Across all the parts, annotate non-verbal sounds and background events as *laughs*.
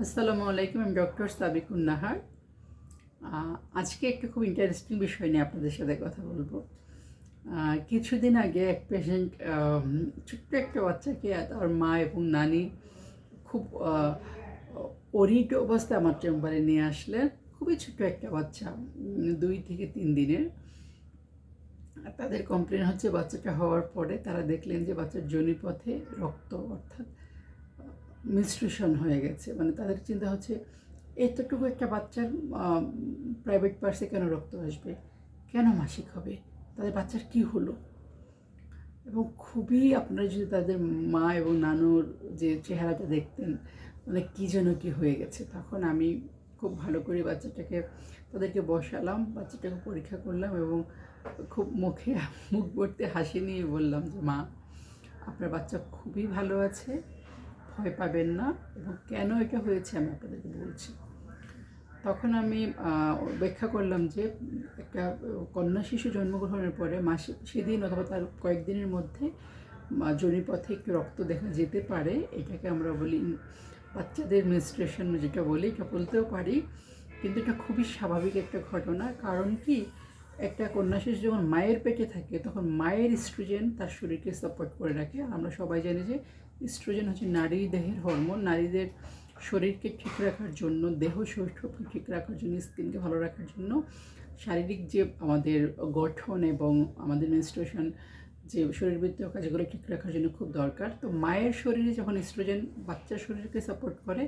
আসসালামু আলাইকুম, আমি ডক্টর সাবিকুন নাহার আজকে একটা খুব ইন্টারেস্টিং বিষয় নিয়ে আপনাদের সাথে কথা বলব। কিছুদিন আগে এক পেশেন্ট ছোট্ট একটা বাচ্চাকে তার মা এবং নানি খুব অরিট অবস্থায় আমার চেম্বারে নিয়ে আসলেন খুবই ছোট্ট একটা বাচ্চা দুই থেকে তিন দিনের। তাদের কমপ্লেন হচ্ছে বাচ্চাটা হওয়ার পরে তারা দেখলেন যে বাচ্চার জনিপথে রক্ত, অর্থাৎ মিনস্ট্রেশন হয়ে গেছে। মানে তাদের চিন্তা হচ্ছে, এতটুকু একটা বাচ্চার প্রাইভেট পার্সে কেন রক্ত আসবে? কেন মাসিক হবে? তাদের বাচ্চার কি হলো? এবং খুবই আপনারা যদি তাদের মা এবং নানুর যে চেহারাটা দেখতেন মানে কী যেন কি হয়ে গেছে, তখন আমি খুব ভালো করে বাচ্চাটাকে, তাদেরকে বসালাম, বাচ্চাটাকে পরীক্ষা করলাম এবং খুব মুখে মুখ ভর্তি হাসি নিয়ে বললাম যে, মা, আপনার বাচ্চা খুবই ভালো আছে। ভয় পাবেন না এবং কেন এটা হয়েছে আমি আপনাদেরকে বলছি। তখন আমি ব্যাখ্যা করলাম যে একটা কন্যা শিশু জন্মগ্রহণের পরে মাসে সেদিন অথবা তার কয়েকদিনের মধ্যে জনিপথে একটু রক্ত দেখা যেতে পারে। এটাকে আমরা বলি বাচ্চাদের মেনস্ট্রেশন যেটা বলি, এটা বলতেও পারি। কিন্তু এটা খুবই স্বাভাবিক একটা ঘটনা। কারণ কি? একটা কন্যা শিশু যখন মায়ের পেটে থাকে, তখন মায়ের ইস্ট্রোজেন তার শরীরকে সাপোর্ট করে রাখে। আমরা সবাই জানি যে ইস্ট্রোজেন হচ্ছে নারী দেহের হরমোন নারীদের শরীরকে ঠিক রাখার জন্য, দেহ সৌষ্ঠবকে ঠিক রাখার জন্য স্কিনকে ভালো রাখার জন্য শারীরিক যে আমাদের গঠন এবং আমাদের মেনস্ট্রুয়েশন যে শরীরবৃত্তীয় কাজগুলো ঠিক রাখার জন্য খুব দরকার। তো মায়ের শরীরে যখন ইস্ট্রোজেন বাচ্চার শরীরকে সাপোর্ট করে,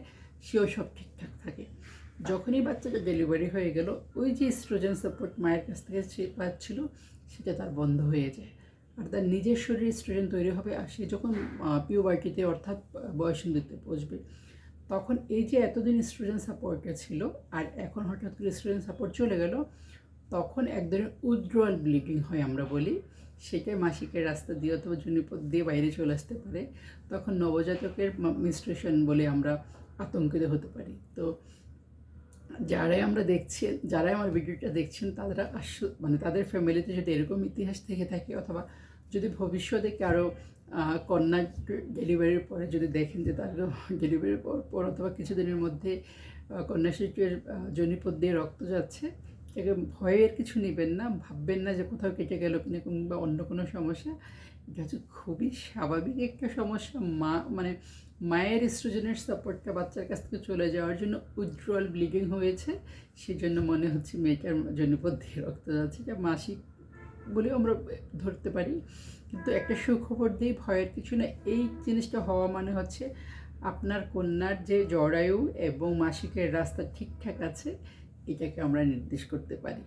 সেও সব ঠিকঠাক থাকে। যখনই বাচ্চাটা ডেলিভারি হয়ে গেল, ওই যে স্ট্রোজেন সাপোর্ট মায়ের কাছ থেকে সে পাচ্ছিল, সেটা তার বন্ধ হয়ে যায়। আর তার নিজের শরীরে ইস্ট্রোজেন তৈরি হবে, আর সে যখন পিওবার্টিতে অর্থাৎ বয়সন্ধিতে পৌঁছবে, তখন এই যে এতদিন ইস্ট্রোজেন সাপোর্টটা ছিল, আর এখন হঠাৎ করে ইস্ট্রোজেন সাপোর্ট চলে গেল, তখন এক ধরনের উইথড্রয়াল ব্লিডিং হয় আমরা বলি। সেটাই মাসিকের রাস্তা দিয়ে অথবা জনিপথ দিয়ে বাইরে চলে আসতে পারে। তখন নবজাতকের মিস্ট্রেশন বলে আমরা আতঙ্কিত হতে পারি। তো যারাই আমরা দেখছি, যারাই আমার ভিডিওটা দেখছেন তারা মানে তাদের ফ্যামিলিতে যদি এরকম ইতিহাস থেকে থাকে অথবা যদি ভবিষ্যতে কারও কন্যা ডেলিভারির পরে যদি দেখেন যে তার *laughs* ডেলিভারির পর পর অথবা কিছুদিনের মধ্যে কন্যা শিশুর জনিপথ দিয়ে রক্ত যাচ্ছে ভয়ের কিছু নেবেন না, ভাববেন না যে কোথাও কেটে গেল কিনা কিংবা অন্য কোনো সমস্যা। হচ্ছে খুবই স্বাভাবিক একটা সমস্যা, মা মানে মায়ের ইস্ট্রোজেনের সাপোর্টটা বাচ্চার কাছ থেকে চলে যাওয়ার জন্য উজ্জ্বল ব্লিডিং হয়েছে সেই জন্য মনে হচ্ছে মেয়েটার জনিপথ দিয়ে রক্ত যাচ্ছে এটা মাসিক বলেও আমরা ধরতে পারি। কিন্তু একটা সুখবর দিয়ে ভয়ের কিছু না এই জিনিসটা হওয়া মানে হচ্ছে আপনার কন্যার যে জরায়ু এবং মাসিকের রাস্তা ঠিকঠাক আছে, এটাকে আমরা নির্দেশ করতে পারি।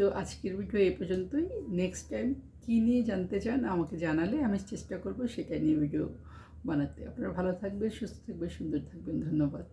তো আজকের ভিডিও এই পর্যন্তই। নেক্সট টাইম কী নিয়ে জানতে চান আমাকে জানালে আমি চেষ্টা করব সেটা নিয়ে ভিডিও বানাতে। আপনারা ভালো থাকবেন, সুস্থ থাকবেন, সুন্দর থাকবেন। ধন্যবাদ।